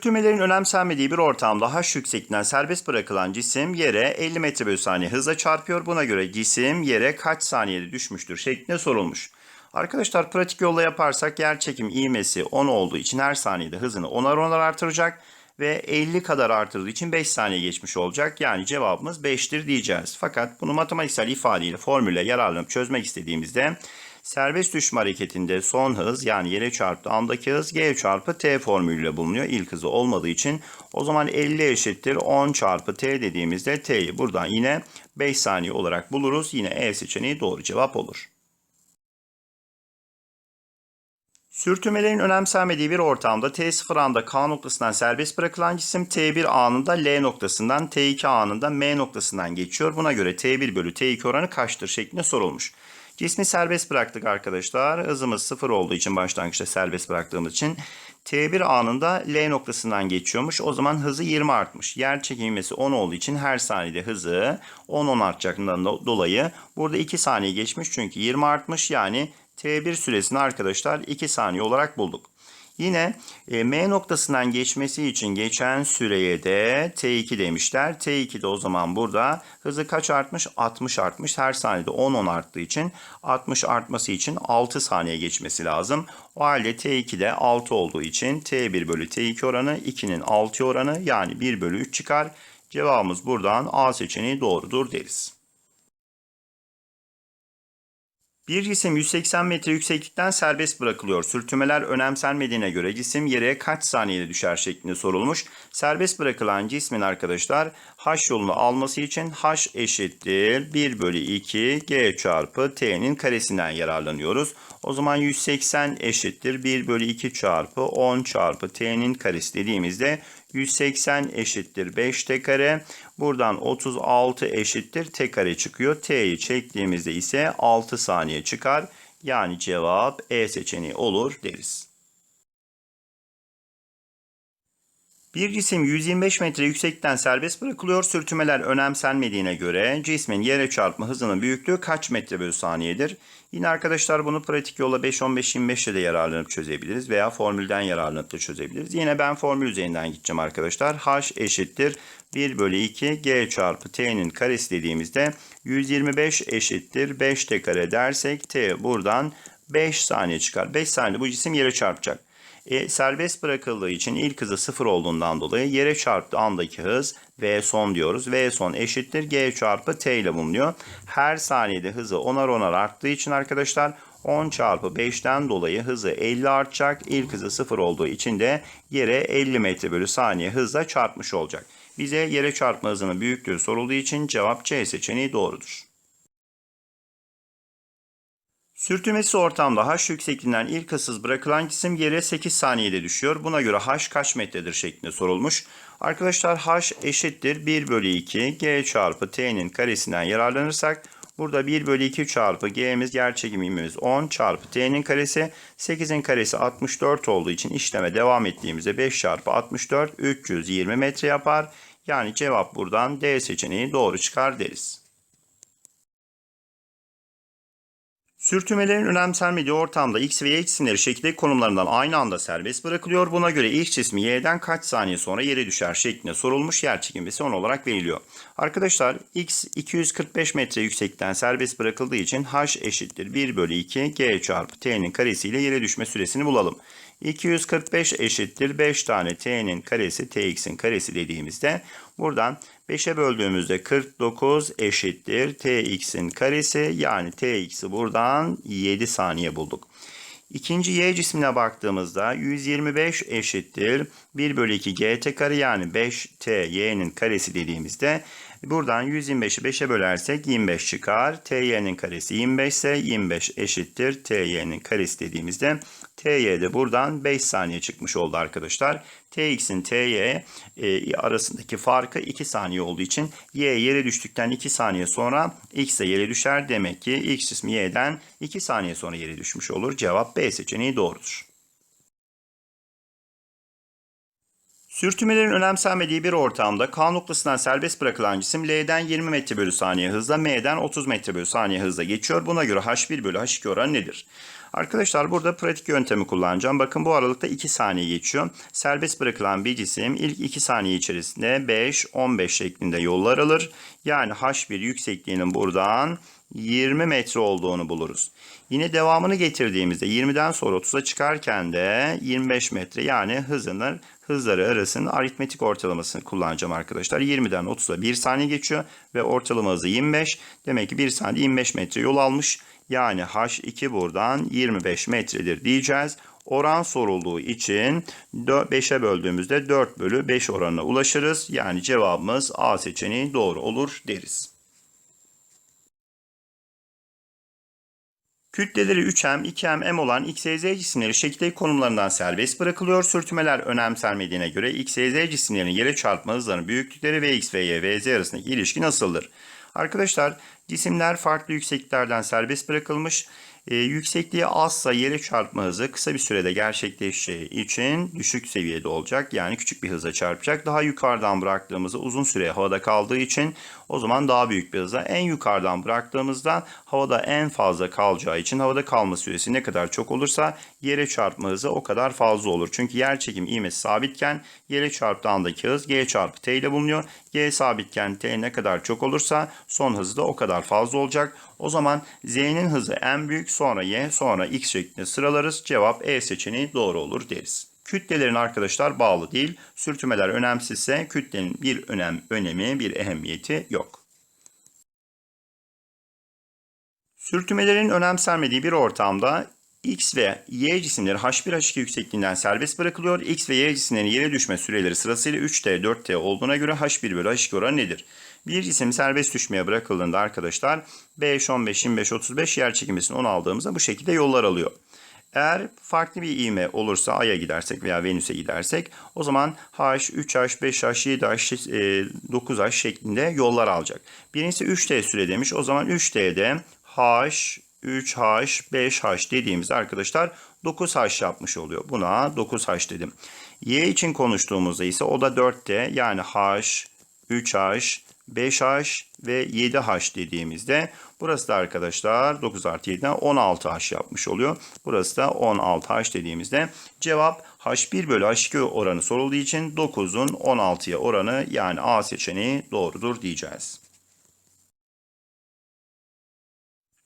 Sürtünmelerin önemsenmediği bir ortamda h yüksekliğinden serbest bırakılan cisim yere 50 metre bölü saniye hızla çarpıyor. Buna göre cisim yere kaç saniyede düşmüştür şeklinde sorulmuş. Arkadaşlar pratik yolla yaparsak yer çekim ivmesi 10 olduğu için her saniyede hızını 10'ar 10'ar artıracak ve 50 kadar artırdığı için 5 saniye geçmiş olacak. Yani cevabımız 5'tir diyeceğiz. Fakat bunu matematiksel ifadeyle formülle yararlanıp çözmek istediğimizde serbest düşme hareketinde son hız yani yere çarptığı andaki hız g çarpı t formülüyle bulunuyor. İlk hızı olmadığı için o zaman 50 eşittir 10 çarpı t dediğimizde t'yi buradan yine 5 saniye olarak buluruz. Yine E seçeneği doğru cevap olur. Sürtünmelerin önemsenmediği bir ortamda T0 anında K noktasından serbest bırakılan cisim T1 anında L noktasından T2 anında M noktasından geçiyor. Buna göre T1 bölü T2 oranı kaçtır şeklinde sorulmuş. Cismi serbest bıraktık arkadaşlar. Hızımız 0 olduğu için başlangıçta serbest bıraktığımız için T1 anında L noktasından geçiyormuş. O zaman hızı 20 artmış. Yer çekilmesi 10 olduğu için her saniyede hızı 10-10 artacağından dolayı burada 2 saniye geçmiş. Çünkü 20 artmış yani T1 süresini arkadaşlar 2 saniye olarak bulduk. Yine e, M noktasından geçmesi için geçen süreye de T2 demişler. T2 de o zaman burada hızı kaç artmış? 60 artmış. Her saniyede 10-10 arttığı için 60 artması için 6 saniye geçmesi lazım. O halde T2 de 6 olduğu için T1 bölü T2 oranı 2'nin 6 oranı yani 1 bölü 3 çıkar. Cevabımız buradan A seçeneği doğrudur deriz. Bir cisim 180 metre yükseklikten serbest bırakılıyor. Sürtünmeler önemsenmediğine göre cisim yere kaç saniyede düşer şeklinde sorulmuş. Serbest bırakılan cismin arkadaşlar h yolunu alması için h eşittir 1 bölü 2 g çarpı t'nin karesinden yararlanıyoruz. O zaman 180 eşittir 1 bölü 2 çarpı 10 çarpı t'nin karesi dediğimizde 180 eşittir 5 t kare. Buradan 36 eşittir t kare çıkıyor. T'yi çektiğimizde ise 6 saniye çıkar. Yani cevap E seçeneği olur deriz. Bir cisim 125 metre yüksekten serbest bırakılıyor. Sürtünmeler önemsenmediğine göre cismin yere çarpma hızının büyüklüğü kaç metre bölü saniyedir? Yine arkadaşlar bunu pratik yolla 5-15-25 ile de yararlanıp çözebiliriz veya formülden yararlanıp da çözebiliriz. Yine ben formül üzerinden gideceğim arkadaşlar. H eşittir 1 bölü 2 g çarpı t'nin karesi dediğimizde 125 eşittir 5 t kare dersek t buradan 5 saniye çıkar. 5 saniyede bu cisim yere çarpacak. E, serbest bırakıldığı için ilk hızı 0 olduğundan dolayı yere çarptığı andaki hız V son diyoruz. V son eşittir G çarpı T ile bulunuyor. Her saniyede hızı 10'ar 10'ar arttığı için arkadaşlar 10 çarpı 5'ten dolayı hızı 50 artacak. İlk hızı 0 olduğu için de yere 50 metre bölü saniye hızla çarpmış olacak. Bize yere çarpma hızının büyüklüğü sorulduğu için cevap C seçeneği doğrudur. Sürtünmesi ortamda h yüksekliğinden ilk hızsız bırakılan cisim yere 8 saniyede düşüyor. Buna göre h kaç metredir şeklinde sorulmuş. Arkadaşlar h eşittir 1 bölü 2 g çarpı t'nin karesinden yararlanırsak burada 1 bölü 2 çarpı g'miz yer çekimimiz 10 çarpı t'nin karesi 8'in karesi 64 olduğu için işleme devam ettiğimizde 5 çarpı 64 320 metre yapar. Yani cevap buradan D seçeneği doğru çıkar deriz. Sürtünmelerin önemsenmediği ortamda x ve y cisimleri şekildeki konumlarından aynı anda serbest bırakılıyor. Buna göre ilk cismi y'den kaç saniye sonra yere düşer şeklinde sorulmuş yer çekimi son olarak veriliyor. Arkadaşlar x 245 metre yüksekten serbest bırakıldığı için h eşittir 1 bölü 2 g çarpı t'nin karesiyle yere düşme süresini bulalım. 245 eşittir 5 tane t'nin karesi tx'in karesi dediğimizde buradan 5'e böldüğümüzde 49 eşittir tx'in karesi yani tx'i buradan 7 saniye bulduk. İkinci y cismine baktığımızda 125 eşittir 1 bölü 2 gt kare yani 5t y'nin karesi dediğimizde buradan 125'i 5'e bölersek 25 çıkar. ty'nin karesi 25 ise 25 eşittir ty'nin karesi dediğimizde ty de buradan 5 saniye çıkmış oldu arkadaşlar. tx'in ty e, arasındaki farkı 2 saniye olduğu için y yere düştükten 2 saniye sonra x de yere düşer. Demek ki x cismi y'den 2 saniye sonra yere düşmüş olur. Cevap B seçeneği doğrudur. Sürtünmelerin önemsenmediği bir ortamda K noktasından serbest bırakılan cisim L'den 20 metre bölü saniye hızla M'den 30 metre bölü saniye hızla geçiyor. Buna göre H1 bölü H2 oranı nedir? Arkadaşlar burada pratik yöntemi kullanacağım. Bakın bu aralıkta 2 saniye geçiyor. Serbest bırakılan bir cisim ilk 2 saniye içerisinde 5-15 şeklinde yollar alır. Yani H1 yüksekliğinin buradan 20 metre olduğunu buluruz. Yine devamını getirdiğimizde 20'den sonra 30'a çıkarken de 25 metre yani hızını hızları arasının aritmetik ortalamasını kullanacağım arkadaşlar. 20'den 30'a 1 saniye geçiyor ve ortalama hızı 25. Demek ki 1 saniye 25 metre yol almış. Yani H2 buradan 25 metredir diyeceğiz. Oran sorulduğu için 5'e böldüğümüzde 4 bölü 5 oranına ulaşırız. Yani cevabımız A seçeneği doğru olur deriz. Kütleleri 3M, 2M, M olan X, Y, Z cisimleri şekildeki konumlarından serbest bırakılıyor. Sürtünmeler önemsenmediğine göre X, Y, Z cisimlerinin yere çarpma hızlarının büyüklükleri ve X, ve Y, ve Z arasındaki ilişki nasıldır? Arkadaşlar cisimler farklı yüksekliklerden serbest bırakılmış. E, yüksekliği azsa yere çarpma hızı kısa bir sürede gerçekleşeceği için düşük seviyede olacak. Yani küçük bir hıza çarpacak. Daha yukarıdan bıraktığımızda uzun süre havada kaldığı için o zaman daha büyük bir hıza. En yukarıdan bıraktığımızda havada en fazla kalacağı için havada kalma süresi ne kadar çok olursa yere çarpma hızı o kadar fazla olur. Çünkü yer çekim ivmesi sabitken yere çarptığı andaki hız g çarpı t ile bulunuyor. g sabitken t ne kadar çok olursa son hızı da o kadar fazla olacak. O zaman z'nin hızı en büyük sonra y sonra x şeklinde sıralarız. Cevap E seçeneği doğru olur deriz. Kütlelerin arkadaşlar bağlı değil. Sürtünmeler önemsizse kütlenin bir önem, önemi, bir ehemmiyeti yok. Sürtünmelerin önemsenmediği bir ortamda X ve Y cisimleri H1 H2 yüksekliğinden serbest bırakılıyor. X ve Y cisimlerin yere düşme süreleri sırasıyla 3T 4T olduğuna göre H1 bölü H2 oranı nedir? Bir cisim serbest düşmeye bırakıldığında arkadaşlar 5, 15, 25, 35 yer çekimesini 10 aldığımızda bu şekilde yollar alıyor. Eğer farklı bir ivme olursa Ay'a gidersek veya Venüs'e gidersek o zaman H, 3H, 5H, 7H, 9H şeklinde yollar alacak. Birincisi 3T süre demiş. O zaman 3T'de H, 3H, 5H dediğimiz arkadaşlar 9H yapmış oluyor. Buna 9H dedim. Y için konuştuğumuzda ise o da 4T yani H, 3H, 5H ve 7H dediğimizde burası da arkadaşlar 9 artı 7'den 16H yapmış oluyor. Burası da 16H dediğimizde cevap H1 bölü H2 oranı sorulduğu için 9'un 16'ya oranı yani A seçeneği doğrudur diyeceğiz.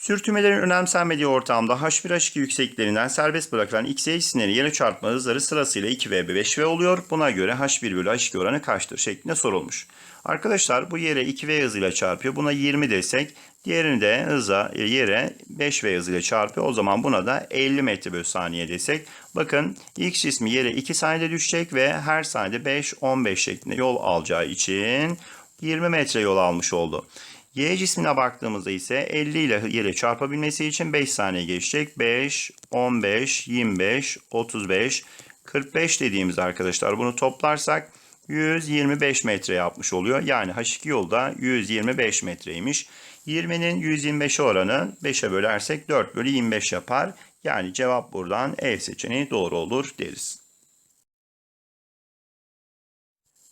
Sürtünmelerin önemsenmediği ortamda H1 H2 yüksekliklerinden serbest bırakılan X, Y cisimlerin yere çarpma hızları sırasıyla 2V ve 5V oluyor. Buna göre H1 bölü H2 oranı kaçtır şeklinde sorulmuş. Arkadaşlar bu yere 2V hızıyla çarpıyor. Buna 20 desek diğerini de hıza yere 5V hızıyla çarpıyor. O zaman buna da 50 metre bölü saniye desek. Bakın X cismi yere 2 saniyede düşecek ve her saniyede 5-15 şeklinde yol alacağı için 20 metre yol almış oldu. Y cismine baktığımızda ise 50 ile yere çarpabilmesi için 5 saniye geçecek. 5, 15, 25, 35, 45 dediğimiz arkadaşlar bunu toplarsak 125 metre yapmış oluyor. Yani H2 yolda 125 metreymiş. 20'nin 125 oranı 5'e bölersek 4 bölü 25 yapar. Yani cevap buradan E seçeneği doğru olur deriz.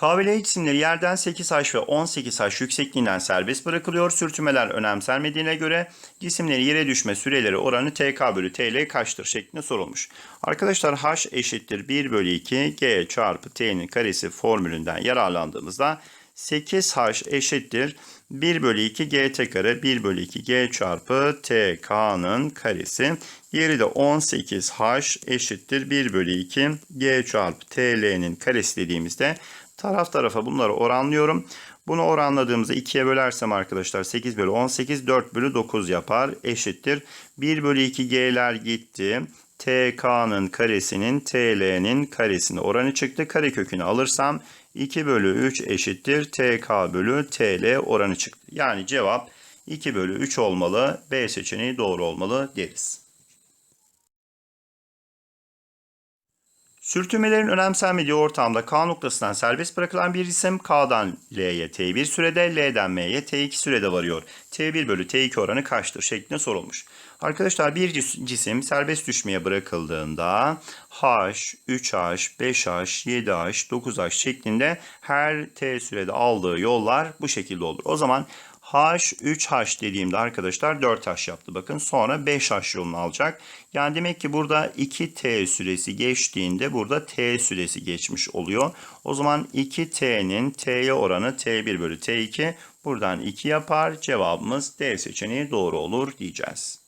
KVL cisimleri yerden 8H ve 18H yüksekliğinden serbest bırakılıyor. Sürtünmeler önemsenmediğine göre cisimlerin yere düşme süreleri oranı TK bölü TL kaçtır şeklinde sorulmuş. Arkadaşlar H eşittir 1 bölü 2 G çarpı T'nin karesi formülünden yararlandığımızda 8H eşittir 1 bölü 2 GT kare 1 bölü 2 G çarpı TK'nın karesi. Diğeri de 18H eşittir 1 bölü 2 G çarpı TL'nin karesi dediğimizde Taraf tarafa bunları oranlıyorum. Bunu oranladığımızda 2'ye bölersem arkadaşlar 8 bölü 18 4 bölü 9 yapar. Eşittir. 1 bölü 2 G'ler gitti. TK'nın karesinin TL'nin karesine oranı çıktı. Kare kökünü alırsam 2 bölü 3 eşittir. TK bölü TL oranı çıktı. Yani cevap 2 bölü 3 olmalı. B seçeneği doğru olmalı deriz. Sürtünmelerin önemsenmediği ortamda K noktasından serbest bırakılan bir cisim K'dan L'ye T1 sürede, L'den M'ye T2 sürede varıyor. T1 bölü T2 oranı kaçtır şeklinde sorulmuş. Arkadaşlar bir cis- cisim serbest düşmeye bırakıldığında H, 3H, 5H, 7H, 9H şeklinde her T sürede aldığı yollar bu şekilde olur. O zaman H 3H dediğimde arkadaşlar 4H yaptı bakın. Sonra 5H yolunu alacak. Yani demek ki burada 2T süresi geçtiğinde burada T süresi geçmiş oluyor. O zaman 2T'nin T'ye oranı T1 bölü T2. Buradan 2 yapar. Cevabımız D seçeneği doğru olur diyeceğiz.